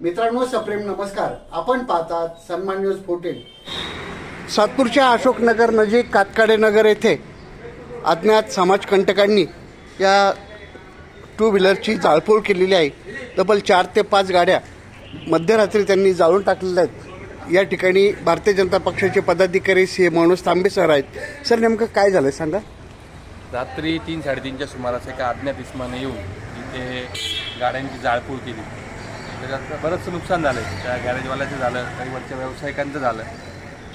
मित्रांनो सप्रेम नमस्कार. आपण पाहतात सन्मान न्यूज फोर्टीन. सातपूरच्या अशोकनगर नजीक कातकाडे नगर येथे अज्ञात समाजकंटकांनी या टू व्हीलरची जाळपोळ केलेली आहे. तब्बल चार ते पाच गाड्या मध्यरात्री त्यांनी जाळून टाकलेल्या आहेत. या ठिकाणी भारतीय जनता पक्षाचे पदाधिकारी सी. मनोज तांबे सर आहेत. सर नेमकं काय झालं सांगा? रात्री तीन साडेतीनच्या सुमारास एका अज्ञात इस्माने येऊन इथे गाड्यांची जाळपोळ केली. त्याच्यात बरंचसं नुकसान झालं आहे त्या गॅरेजवाल्याचं झालं काही वरच्या व्यावसायिकांचं झालं.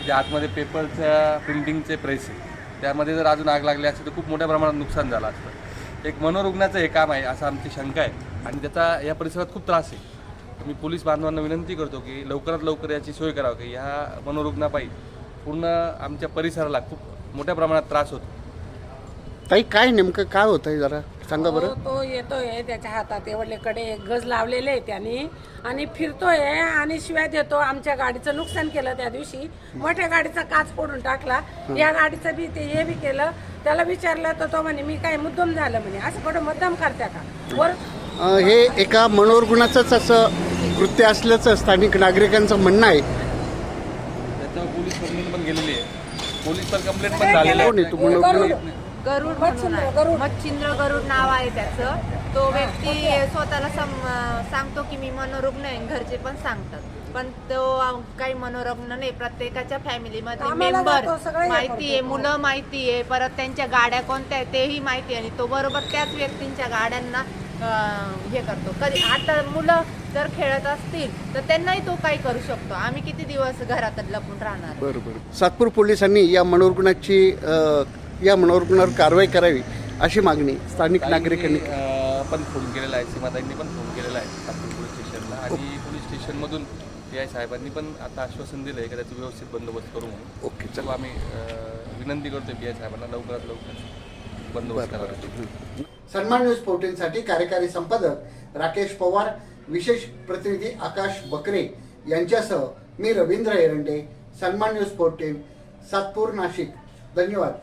जे आतमध्ये पेपरच्या प्रिंटिंगचे प्रेस आहे त्यामध्ये जर अजून आग लागली असती तर खूप मोठ्या प्रमाणात नुकसान झालं असतं. एक मनोरुग्णाचं हे काम आहे असं आमची शंका आहे. आणि त्याचा या परिसरात खूप त्रास आहे. मी पोलीस बांधवांना विनंती करतो की लवकरात लवकर याची सोय करावं की ह्या मनोरुग्णापायी पूर्ण आमच्या परिसराला खूप मोठ्या प्रमाणात त्रास होतो. ताई काय नेमकं काय होतं आहे जरा? सांगा बरं. तो येतोय त्याच्या हातात. एवढेकडे एक गज लावलेले आहे त्यांनी. आणि फिरतोय आणि शिवाय देतो. आमच्या गाडीचं नुकसान केलं त्या दिवशी. मोठ्या गाडीचा काच फोडून टाकला. या गाडीचं बी ते हे बी केलं. त्याला विचारलं तर तो म्हणे मी काय मुद्दाम झालं म्हणे. असं कुठं मुद्दाम करत्या का? वर अ, हे एका मनोरुग्णाचंच असं कृत्य असल्याचं स्थानिक नागरिकांचं म्हणणं आहे. त्याच्यावर पोलीस कंप्लेंट पण गेलेली आहे. पोलीस पण कंप्लेंट पण झालेली कोण आहे आहे तू मनोरुग्ण गरुड म्हणून आहे. मच्छिंद्र गरुड नाव आहे त्याचं. तो व्यक्ती स्वतःला सम- सांगतो की मी मनोरुग्ण आहे घरचे पण सांगतात. पण तो काही मनोरुग्ण नाही प्रत्येकाच्या फॅमिलीमध्ये कामाला मेंबर जातो, सगळं हे माहिती आहे करतो. मुलं माहिती आहे परत त्यांच्या गाड्या कोणत्या आहेत तेही माहिती आहे. आणि तो बरोबर त्याच व्यक्तींच्या गाड्यांना अं, हे करतो. कधी आता मुलं जर खेळत असतील तर त्यांनाही तो काही करू शकतो. आम्ही किती दिवस घरातच लपून राहणार? बरं बरं सातपूर पोलिसांनी या मनोरुग्णाची अ, या मनोरुग्णावर कारवाई करावी अशी मागणी स्थानिक नागरिकांनी पण फोन केलेला आहे. सीमाताईंनी पण फोन केलेला आहे पोलीस स्टेशनला. आणि पोलीस स्टेशनमधून पी आय साहेबांनी पण आता आश्वासन दिलं आहे की त्याचा व्यवस्थित बंदोबस्त करू म्हणून. ओके चलो. आम्ही विनंती करतोय पी आय साहेबांना लवकरात लवकर बंदोबस्त करावा. सन्मान न्यूज फोर्टीनसाठी कार्यकारी संपादक राकेश पवार विशेष प्रतिनिधी आकाश बकरे यांच्यासह मी रवींद्र एरंडे सन्मान न्यूज फोर्टीन सातपूर नाशिक. धन्यवाद.